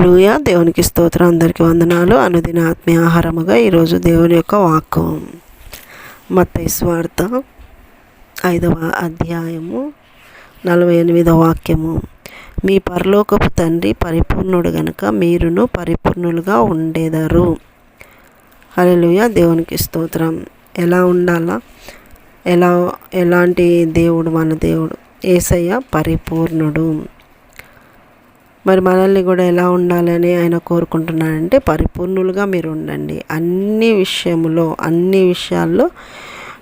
లూయ దేవునికి స్తోత్రం. అందరికీ వందనాలు. అనుదిన ఆత్మీయ ఆహారముగా ఈరోజు దేవుని యొక్క వాక్కు. మత్తయి ఐదవ అధ్యాయము నలభై ఎనిమిదవ వాక్యము. మీ పరలోకపు తండ్రి పరిపూర్ణుడు గనుక మీరును పరిపూర్ణులుగా ఉండేదారు. హల్లెలూయా. దేవునికి స్తోత్రం. ఎలా ఉండాలా? ఎలా ఎలాంటి దేవుడు మన దేవుడు? ఏసయ్య పరిపూర్ణుడు. మరి మనల్ని కూడా ఎలా ఉండాలని ఆయన కోరుకుంటున్నాడంటే పరిపూర్ణులుగా మీరు ఉండండి. అన్ని విషయంలో అన్ని విషయాల్లో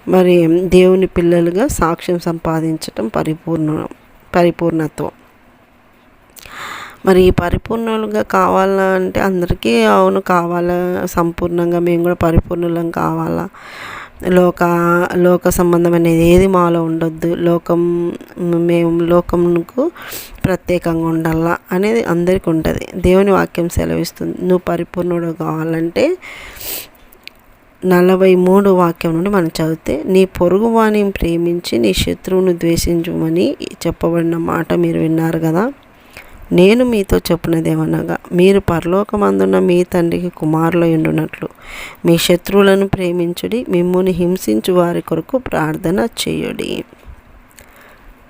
మరి దేవుని పిల్లలుగా సాక్ష్యం సంపాదించటం పరిపూర్ణ పరిపూర్ణత్వం. మరి పరిపూర్ణులుగా కావాలా అంటే అందరికీ అవును కావాలా సంపూర్ణంగా మేము కూడా పరిపూర్ణులం కావాలా? లోక లోక సంబంధమైనది ఏది మాలో ఉండొద్దు. లోకం మేము లోకంకు ప్రత్యేకంగా ఉండాలా అనేది అందరికీ ఉంటుంది. దేవుని వాక్యం సెలవిస్తుంది. నువ్వు పరిపూర్ణుడు కావాలంటే నలభై మూడు వాక్యం నుండి మనం చదివితే నీ పొరుగువాణిని ప్రేమించి నీ శత్రువును ద్వేషించమని చెప్పబడిన మాట మీరు విన్నారు కదా? నేను మీతో చెప్పినదేమనగా మీరు పరలోకమందున్న మీ తండ్రికి కుమారులు ఉండునట్లు మీ శత్రువులను ప్రేమించుడి మిమ్ముని హింసించు వారి కొరకు ప్రార్థన చేయుడి.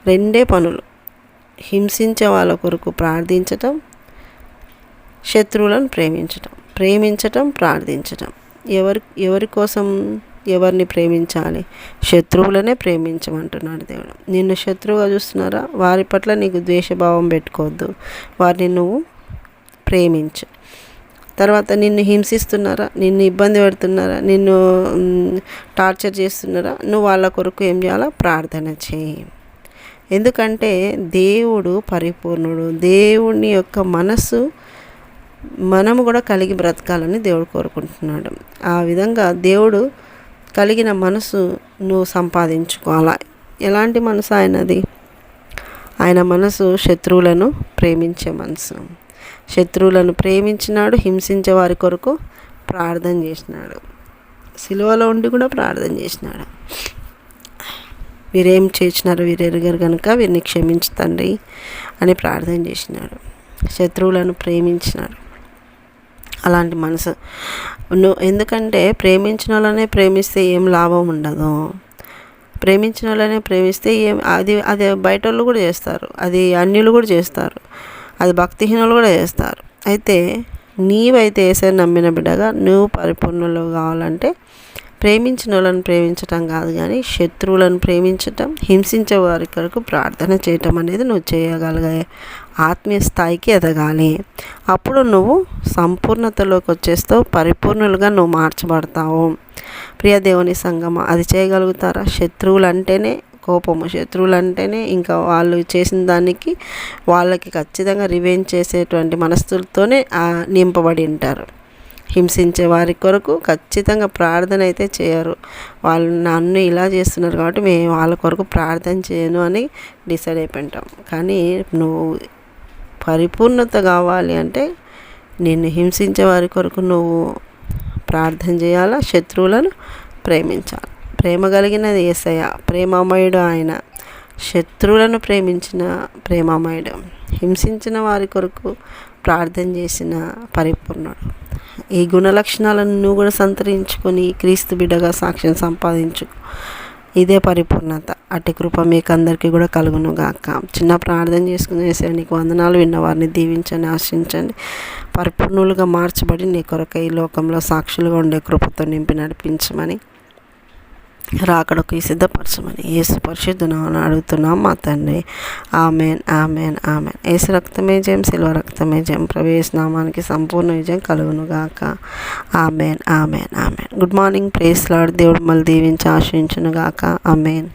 రెండే పనులు. హింసించే వాళ్ళ కొరకు ప్రార్థించటం శత్రువులను ప్రేమించటం ప్రేమించటం ప్రార్థించటం. ఎవరి ఎవరి కోసం ఎవరిని ప్రేమించాలి? శత్రువులనే ప్రేమించమంటున్నాడు దేవుడు. నిన్ను శత్రువుగా చూస్తున్నారా? వారి పట్ల నీకు ద్వేషభావం పెట్టుకోవద్దు. వారిని నువ్వు ప్రేమించు. తర్వాత నిన్ను హింసిస్తున్నారా? నిన్ను ఇబ్బంది పెడుతున్నారా? నిన్ను టార్చర్ చేస్తున్నారా? నువ్వు వాళ్ళ కొరకు ఏం చేయాలా? ప్రార్థన చేయి. ఎందుకంటే దేవుడు పరిపూర్ణుడు. దేవుని యొక్క మనసు మనము కూడా కలిగి బ్రతకాలని దేవుడు కోరుకుంటున్నాడు. ఆ విధంగా దేవుడు కలిగిన మనసు నువ్వు సంపాదించుకోవాలా ఎలాంటి మనసు ఆయనది? ఆయన మనసు శత్రువులను ప్రేమించే మనసు. శత్రువులను ప్రేమించినాడు హింసించే వారి కొరకు ప్రార్థన చేసినాడు. సిలువలో ఉండి కూడా ప్రార్థన చేసినాడు. వీరేం చేసినారు? వీరెరగరు కనుక వీరిని క్షమించుతండి అని ప్రార్థన చేసినాడు. శత్రువులను ప్రేమించినాడు. అలాంటి మనసు. నువ్వు ఎందుకంటే ప్రేమించిన వాళ్ళనే ప్రేమిస్తే ఏం లాభం ఉండదు. ప్రేమించిన వాళ్ళనే ప్రేమిస్తే ఏం అది అది బయట వాళ్ళు కూడా చేస్తారు. అది అన్యులు కూడా చేస్తారు. అది భక్తిహీనులు కూడా చేస్తారు. అయితే నీవైతే వేసే నమ్మిన బిడ్డగా నువ్వు పరిపూర్ణలు కావాలంటే ప్రేమించిన వాళ్ళని ప్రేమించటం కాదు కానీ శత్రువులను ప్రేమించటం హింసించే వారి కొరకు ప్రార్థన చేయటం అనేది నువ్వు చేయగలిగే ఆత్మీయ స్థాయికి ఎదగాలి. అప్పుడు నువ్వు సంపూర్ణతలోకి వచ్చేస్తావు పరిపూర్ణులుగా నువ్వు మార్చబడతావు. ప్రియ దేవుని సంగమ అది చేయగలుగుతారా? శత్రువులు అంటేనే కోపము శత్రువులు అంటేనే ఇంకా వాళ్ళు చేసిన దానికి వాళ్ళకి ఖచ్చితంగా రివెంజ్ చేసేటువంటి మనస్తులతోనే నింపబడి ఉంటారు. హింసించే వారి కొరకు ఖచ్చితంగా ప్రార్థన అయితే చేయరు. వాళ్ళు నన్ను ఇలా చేస్తున్నారు కాబట్టి మేము వాళ్ళ కొరకు ప్రార్థన చేయను అని డిసైడ్ అయిపోయింటాం. కానీ నువ్వు పరిపూర్ణత కావాలి అంటే నిన్ను హింసించే వారి కొరకు నువ్వు ప్రార్థన చేయాలా? శత్రువులను ప్రేమించాలి? ప్రేమ కలిగినది ఏసయ్య ప్రేమమయుడు ఆయన. శత్రువులను ప్రేమించిన ప్రేమమయుడు హింసించిన వారి కొరకు ప్రార్థన చేసిన పరిపూర్ణుడు. ఈ గుణ లక్షణాలను కూడా సంతరించుకొని క్రీస్తు బిడ్డగా సాక్ష్యం సంపాదించు. ఇదే పరిపూర్ణత. అట్టి కృప మీకు అందరికీ కూడా కలుగును గాక. చిన్న ప్రార్థన చేసుకుని వేసే నీకు వందనాలు విన్నవారిని దీవించండి ఆశించండి. పరిపూర్ణులుగా మార్చబడి నీ కొరక ఈ లోకంలో సాక్షులుగా ఉండే కృపతో నింపి నడిపించమని రాకడకు సిద్ధపరచమని ఏసు పరిశుద్ధనామని అడుగుతున్నాం. మా తండ్రి ఆమెన్ ఆమెన్ ఆమెన్. యేసు రక్తమే జయం శిల్వ రక్తమే జయం. ప్రవేశనామానికి సంపూర్ణ విజయం కలుగును గాక. Amen amen amen. Good morning praise Lord. దేవుడు మళ్ళీ దీవించి ఆశించును గాక. ఆమెన్.